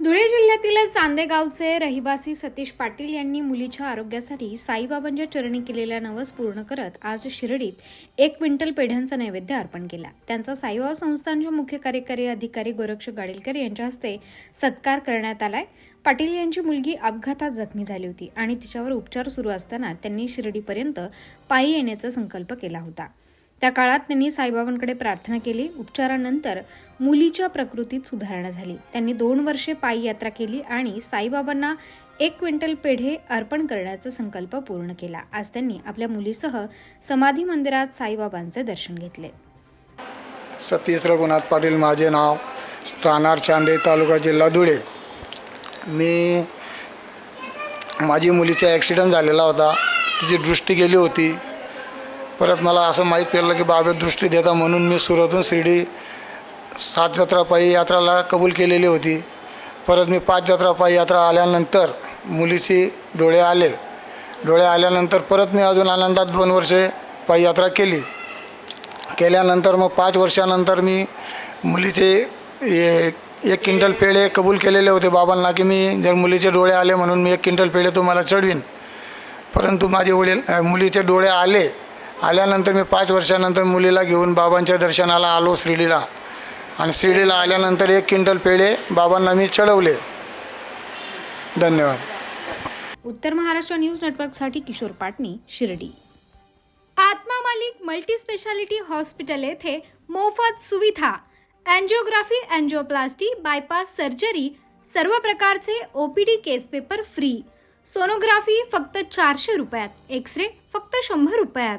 धुळे जिल्ह्यातील चांदेगावचे रहिवासी सतीश पाटील यांनी मुलीच्या आरोग्यासाठी साईबाबांच्या चरणी केलेला नवस पूर्ण करत आज शिर्डीत एक क्विंटल पेढ्यांचा नैवेद्य अर्पण केला. त्यांचा साईबाबा संस्थानचे मुख्य कार्यकारी अधिकारी गोरक्ष गाडीलकर यांच्या हस्ते सत्कार करण्यात आलाय. पाटील यांची मुलगी अपघातात जखमी झाली होती आणि तिच्यावर उपचार सुरू असताना त्यांनी शिर्डीपर्यंत पायी येण्याचा संकल्प केला होता. त्या काळात त्यांनी साईबाबांकडे प्रार्थना केली. उपचारानंतर मुलीच्या प्रकृतीत सुधारणा झाली. त्यांनी दोन वर्षे पायी यात्रा केली आणि साईबाबांना एक क्विंटल पेढे अर्पण करण्याचा संकल्प पूर्ण केला. आज त्यांनी आपल्या मुलीसह समाधी मंदिरात साईबाबांचे दर्शन घेतले. सतीश रघुनाथ पाटील माझे नाव. राहणार चांदे तालुका जिल्हा धुळे. मी माझी मुलीचा ॲक्सिडंट झालेला होता. तिची दृष्टी गेली होती. परत मला असं माहीत पडलं की बाबा दृष्टी देता म्हणून मी सुरतून शिर्डी सात जत्रा पायी यात्राला कबूल केलेली होती. परत मी पाच जत्रा पायी यात्रा आल्यानंतर मुलीची डोळे आले. डोळे आल्यानंतर परत मी अजून आनंदात दोन वर्षे पायी यात्रा केली. केल्यानंतर मग पाच वर्षानंतर मी मुलीचे ए- एक क्विंटल पेढे कबूल केलेले होते बाबांना की मी जर मुलीचे डोळे आले म्हणून मी एक क्विंटल पेढे तुम्हाला चढवीन. परंतु माझे वडील मुलीचे डोळे आले. आल्यानंतर मी पाच वर्षानंतर मुलीला घेऊन बाबांच्या दर्शनाला आलो शिर्डीला आणि शिर्डीला आल्यानंतर एक क्विंटल पेढे बाबांना मी चढवले. धन्यवाद. उत्तर महाराष्ट्र न्यूज नेटवर्कसाठी Kishor Patni Shirdi. Atma Malik multi speciality hospital येथे मोफत सुविधा. अँजिओग्राफी अँजिओप्लास्टी बायपास सर्जरी सर्व प्रकारचे OPD case paper free. Sonography फक्त चारशे रुपयात एक्स रे फक्त शंभर रुपयात.